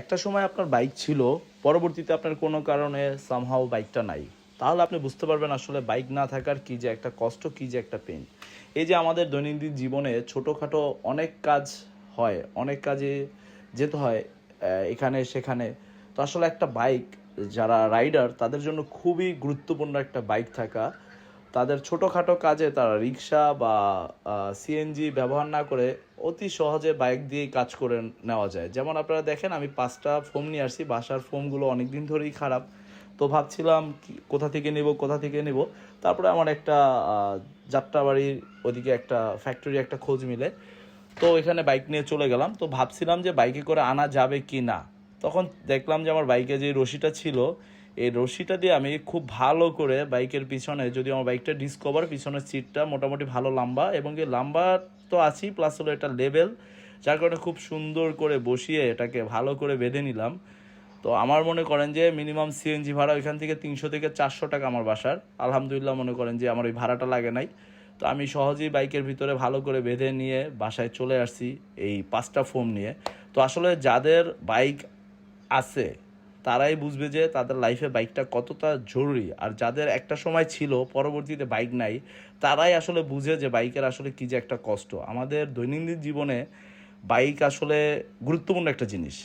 একটা সময় আপনার বাইক ছিল, পরবর্তীতে আপনার কোনো কারণে সামহাও বাইকটা নাই। তাহলে আপনি বুঝতে পারবেন আসলে বাইক না থাকার কি যে একটা কষ্ট, কি যে একটা পেন এই যে আমাদের দৈনন্দিন জীবনে ছোটোখাটো অনেক কাজ হয়, অনেক কাজে যেতে হয় এখানে, সেখানে। তো আসলে একটা বাইক যারা রাইডার তাদের জন্য খুবই গুরুত্বপূর্ণ একটা বাইক থাকা। তাদের ছোটোখাটো কাজে তারা রিক্সা বা সিএনজি ব্যবহার না করে অতি সহজে বাইক দিয়ে কাজ করে নেওয়া যায়। যেমন আপনারা দেখেন, আমি পাঁচটা ফোম নিয়ে আসছি, বাসার ফোমগুলো অনেক দিন ধরেই খারাপ। তো ভাবছিলাম কোথা থেকে নেব, কোথা থেকে নেব? তারপরে আমার একটা যাত্রাবাড়ির ওদিকে একটা ফ্যাক্টরি একটা খোঁজ মিলে। তো এখানে বাইক নিয়ে চলে গেলাম। তো ভাবছিলাম যে বাইকে করে আনা যাবে কি না? তখন দেখলাম যে আমার বাইকে যে রশিটা ছিল, এই রশিটা দিয়ে আমি খুব ভালো করে বাইকের পিছনে, যদি আমার বাইকটা ডিসকভার পিছনের সিটটা মোটামুটি ভালো লম্বা, এবং এই লম্বা তো আছি প্লাস হলো এটা লেভেল যার কারণে খুব সুন্দর করে বসিয়ে এটাকে ভালো করে বেঁধে নিলাম। তো আমার মনে করেন যে মিনিমাম সিএনজি ভাড়া ওইখান থেকে তিনশো থেকে চারশো টাকা আমার বাসার। আলহামদুলিল্লাহ মনে করেন যে আমার ওই ভাড়াটা লাগে নাই। তো আমি সহজেই বাইকের ভিতরে ভালো করে বেঁধে নিয়ে বাসায় চলে আসছি এই পাঁচটা ফোম নিয়ে। তো আসলে যাদের বাইক আছে, তারাই বুঝবে যে তাদের লাইফে বাইকটা কতটা জরুরি। আর যাদের একটা সময় ছিল, পরবর্তীতে বাইক নাই, তারাই আসলে বুঝে যে বাইকের আসলে কী যে একটা কষ্ট। আমাদের দৈনন্দিন জীবনে বাইক আসলে গুরুত্বপূর্ণ একটা জিনিস।